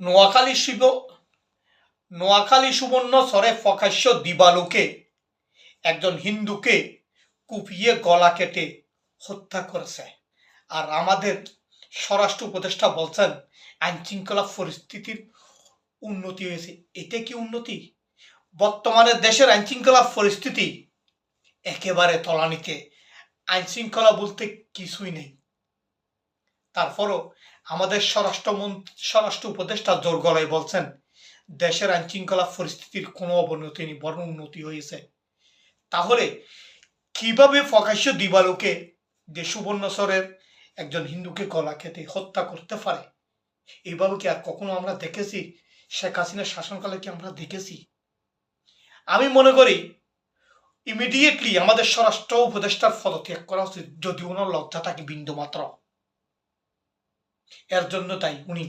নোয়াখালী শিব, নোয়াখালী সুবর্ণ স্বরে প্রকাশ্য দিবালোকে, একজন হিন্দুকে কুপিয়ে গলা কেটে হত্যা করেছে। আর আমাদের স্বরাষ্ট্র উপদেষ্টা বলছেন, আইন শৃঙ্খলা পরিস্থিতির উন্নতি হয়েছে। এতে কি উন্নতি? বর্তমানে দেশের আইন শৃঙ্খলা পরিস্থিতি একেবারে তলানিতে। আইন শৃঙ্খলা বলতে কিছুই নেই। তারপরও আমাদের স্বরাষ্ট্রমন্ত্রী, স্বরাষ্ট্র উপদেষ্টা জোর গলায় বলছেন, দেশের আইন শৃঙ্খলা পরিস্থিতির কোনো অবনতি নেই বরং উন্নতি হয়েছে। তাহলে কীভাবে প্রকাশ্য দিবালোকে যে সুবর্ণস্বরের একজন হিন্দুকে গলা খেতে হত্যা করতে পারে? এইভাবে কি আর কখনো আমরা দেখেছি? শেখ হাসিনার শাসনকালে কি আমরা দেখেছি? আমি মনে করি ইমিডিয়েটলি আমাদের স্বরাষ্ট্র উপদেষ্টার পদত্যাগ করা উচিত যদি ওনার লজ্জা থাকে বিন্দু মাত্র এর জন্য তাই উনি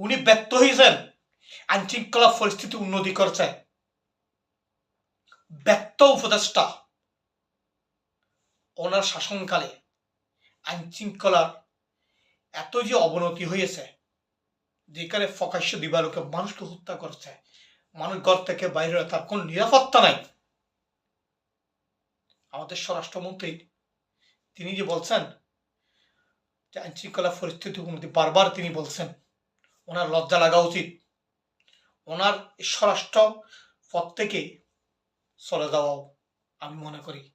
উনি ব্যর্থ হয়েছেন আইন শৃঙ্খলা পরিস্থিতি উন্নতি করছে। ব্যর্থ উপদেষ্টা। ওনার শাসনকালে আইন শৃঙ্খলার এত যে অবনতি হয়েছে যেখানে প্রকাশ্য দিবালোকে মানুষকে হত্যা করছে, মানুষ ঘর থেকে বাইরে তার কোন নিরাপত্তা নাই। আমাদের স্বরাষ্ট্রমন্ত্রী, তিনি যে বলছেন যে আইন শৃঙ্খলা পরিস্থিতি উন্নতি বারবার তিনি বলছেন। ওনার লজ্জা লাগা উচিত। ওনার স্বরাষ্ট্র পদ থেকে চলে যাওয়াও আমি মনে করি।